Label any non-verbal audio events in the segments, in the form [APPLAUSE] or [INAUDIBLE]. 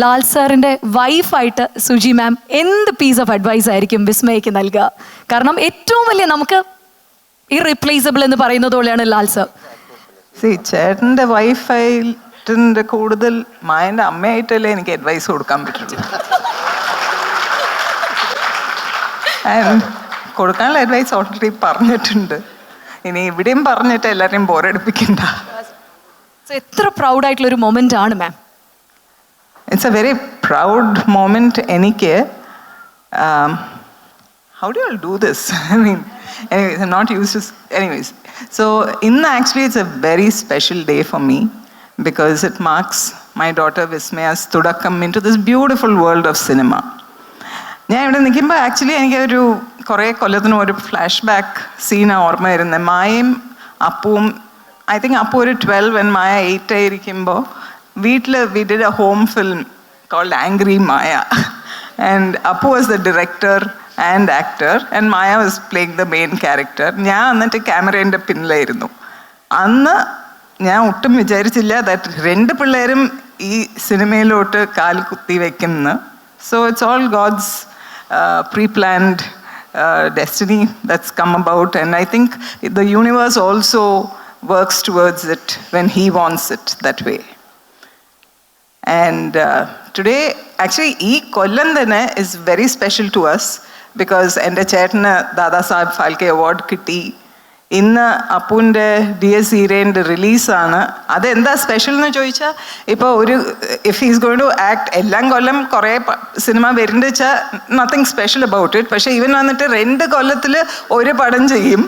ലാൽ സാറിന്റെ വൈഫായിട്ട് സുജി മാം എന്ത് piece of advice ആയിരിക്കും വിസ്മയക്ക് നൽകുക? കാരണം ഏറ്റവും വലിയ നമുക്ക് ഇറീപ്ലേസബിൾ എന്ന് പറയുന്നത് പോലെയാണ് ലാൽ സാർ. സി ചേട്ടന്റെ വൈഫായിട്ടിന്റെ കൂടുതൽ മായന്റെ അമ്മയായിട്ടല്ലേ എനിക്ക് അഡ്വൈസ് കൊടുക്കാൻ പറ്റുള്ളൂ. കൊടുക്കാനുള്ള അഡ്വൈസ് ഓൾറെഡി പറഞ്ഞിട്ടുണ്ട്. ഇനി ഇവിടെയും പറഞ്ഞിട്ട് എല്ലാവരെയും ബോറടിപ്പിക്കണ്ട എത്ര പ്രൗഡായിട്ടുള്ള ഒരു മൊമെന്റ് ആണ് മാം it's a very proud moment എനിക്ക് how do you do this [LAUGHS] I mean anyways not use to anyways so ഇന്ന് actually it's a very special day for me because it marks my daughter Vismaya's Thudakkam into this beautiful world of cinema ഞാൻ ഇവിടെ നിൽക്കുമ്പോൾ actually എനിക്കൊരു കുറേ കൊല്ലത്തിനും ഒരു flash back സീനാണ് ഓർമ്മ വരുന്നത് മായയും അപ്പുവും ഐ തിങ്ക് അപ്പു ഒരു ട്വൽവ് ആൻഡ് മായ എയ്റ്റ് ആയിരിക്കുമ്പോൾ വീട്ടിൽ we did a home film called angry Maya and Appu was the director and actor and Maya was playing the main character ഞാൻ എന്നിട്ട് ക്യാമറേന്റെ പിന്നിലായിരുന്നു. അന്ന് ഞാൻ ഒട്ടും വിചാരിച്ചില്ല ദാറ്റ് രണ്ട് പിള്ളേരും ഈ സിനിമയിലോട്ട് കാൽ കുത്തി വെക്കുന്നു. So it's all God's pre planned destiny that's come about and I think the universe also works towards it when he wants it that way and today, actually, ഈ കൊല്ലം തന്നെ is very special to us because എന്റെ ചേട്ടന് Dada Sahib Phalke award കിട്ടി. ഇന്ന് അപ്പുവിന്റെ D S ഹീരേന്റെ റിലീസാണ് അതെന്താ special എന്ന് ചോദിച്ചാൽ ഇപ്പോൾ ഒരു if he's going to act എല്ലാം കൊല്ലം കുറേ സിനിമ വരുന്നുണ്ട് വെച്ചാൽ നത്തിങ് സ്പെഷ്യൽ അബൌട്ട് ഇറ്റ് പക്ഷേ ഇവൻ വന്നിട്ട് രണ്ട് കൊല്ലത്തിൽ ഒരു പടം ചെയ്യും.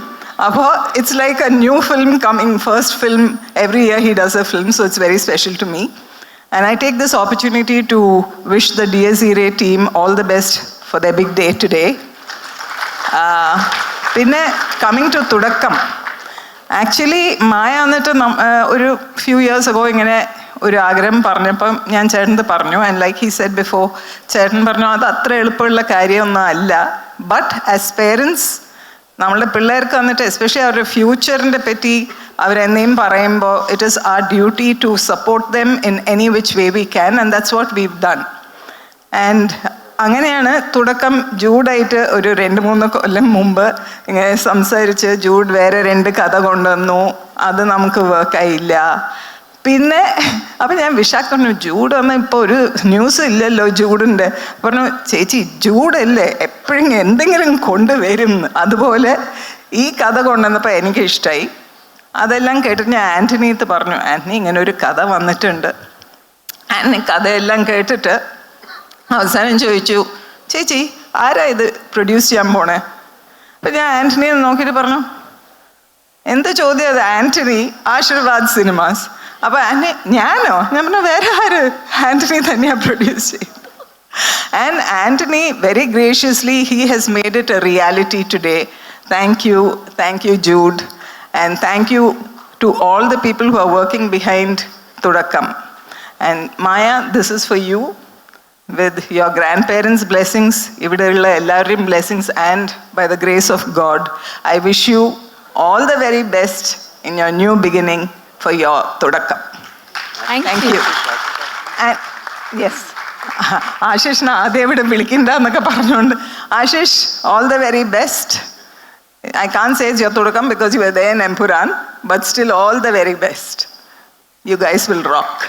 അപ്പോൾ it's like a new film coming first film every year he does a film so it's very special to me And I take this opportunity to wish the DSERA team all the best for their big day today. Uh, പിന്നെ coming to തുടക്കം. Actually Maya എന്നിട്ട് ഒരു few years ago ഇങ്ങനെ ഒരു ആഗ്രഹം പറഞ്ഞപ്പം ഞാൻ ചേട്ടനത് പറഞ്ഞു. And like he set before ചേട്ടൻ പറഞ്ഞു അത് അത്ര എളുപ്പമുള്ള കാര്യമൊന്നും അല്ല. ബട്ട് ആസ് പേരൻസ് നമ്മളുടെ പിള്ളേർക്ക് വന്നിട്ട് എസ്പെഷ്യലി അവരുടെ ഫ്യൂച്ചറിന്റെ പറ്റി അവരെന്നെയും പറയുമ്പോൾ it is our duty to support them in any which way we can and that's what we've done and അങ്ങനെയാണ് തുടക്കം ജൂഡായിട്ട് ഒരു രണ്ട് മൂന്ന് കൊല്ലം മുമ്പ് ഇങ്ങനെ സംസാരിച്ച് ജൂഡ് വേറെ രണ്ട് കഥ കൊണ്ടുവന്നു. അത് നമുക്ക് വർക്കായില്ല പിന്നെ അപ്പം ഞാൻ വിശാഖ് പറഞ്ഞു ജൂഡ് വന്ന ഇപ്പോൾ ഒരു ന്യൂസ് ഇല്ലല്ലോ ജൂഡിന്റെ. പറഞ്ഞു ചേച്ചി ജൂഡല്ലേ? എപ്പോഴും എന്തെങ്കിലും കൊണ്ടുവരും. അതുപോലെ ഈ കഥ കൊണ്ടുവന്നപ്പോൾ എനിക്ക് ഇഷ്ടമായി അതെല്ലാം കേട്ടിട്ട് ഞാൻ ആന്റണിയത്ത് പറഞ്ഞു ആന്റണി ഇങ്ങനെ ഒരു കഥ വന്നിട്ടുണ്ട്. ആന്റണി കഥയെല്ലാം കേട്ടിട്ട് അവസാനം ചോദിച്ചു ചേച്ചി ആരാ ഇത് പ്രൊഡ്യൂസ് ചെയ്യാൻ പോണേ? അപ്പം ഞാൻ ആന്റണി നോക്കിയിട്ട് പറഞ്ഞു എന്ത് ചോദ്യം അത്? ആന്റണി ആശീർവാദ് സിനിമാസ്. അപ്പൊ ആന്റണി ഞാനോ? ഞാൻ പറഞ്ഞു വേറെ ആര്? ആന്റണി തന്നെയാണ് പ്രൊഡ്യൂസ് ചെയ്യുന്നത്. And Antony very graciously he has made it a reality today thank you thank you Jude And thank you to all the people who are working behind Thudakkam and Maya this is for you with your grandparents' blessings, ഇവിടെയുള്ള എല്ലാവരുടെയും blessings, and by the grace of God, I wish you all the very best in your new beginning for your Thudakkam. Thank Thank you you. And yes, ആശിഷിനെ ആദ്യം ഇവിടെ വിളിക്കണ്ട എന്നൊക്കെ പറഞ്ഞുകൊണ്ട് Ashish all the very best I can't say Jyoturukam because you were there in Empuran, but still all the very best. You guys will rock.